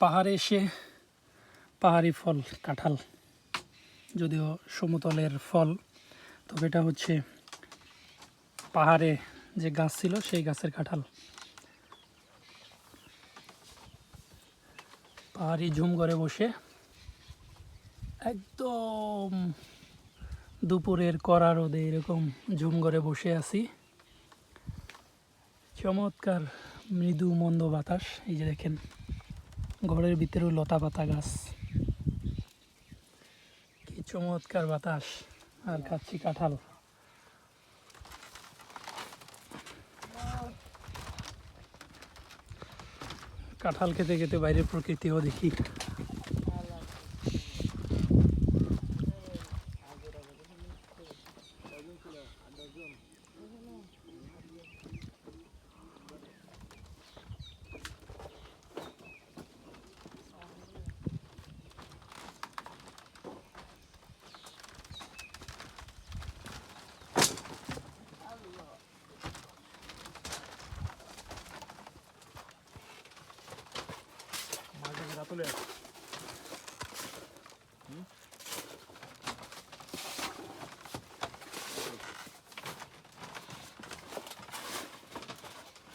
পাহাড়ে এসে পাহাড়ি ফল, কাঁঠাল, যদিও সমতলের ফল, তবে এটা হচ্ছে পাহাড়ে যে গাছ ছিল সেই গাছের কাঁঠাল। পাহাড়ি ঝুম করে বসে একদম দুপুরের কড়া রোদে এরকম ঝুম করে বসে আছি। চমৎকার মৃদু মন্দ বাতাস, এই যে দেখেন। ঘরের ভিতরেও লতা পাতা গাছ। কি চমৎকার বাতাস। আর খাচ্ছি কাঁঠাল। কাঁঠাল খেতে খেতে বাইরের প্রকৃতিও দেখি। colher.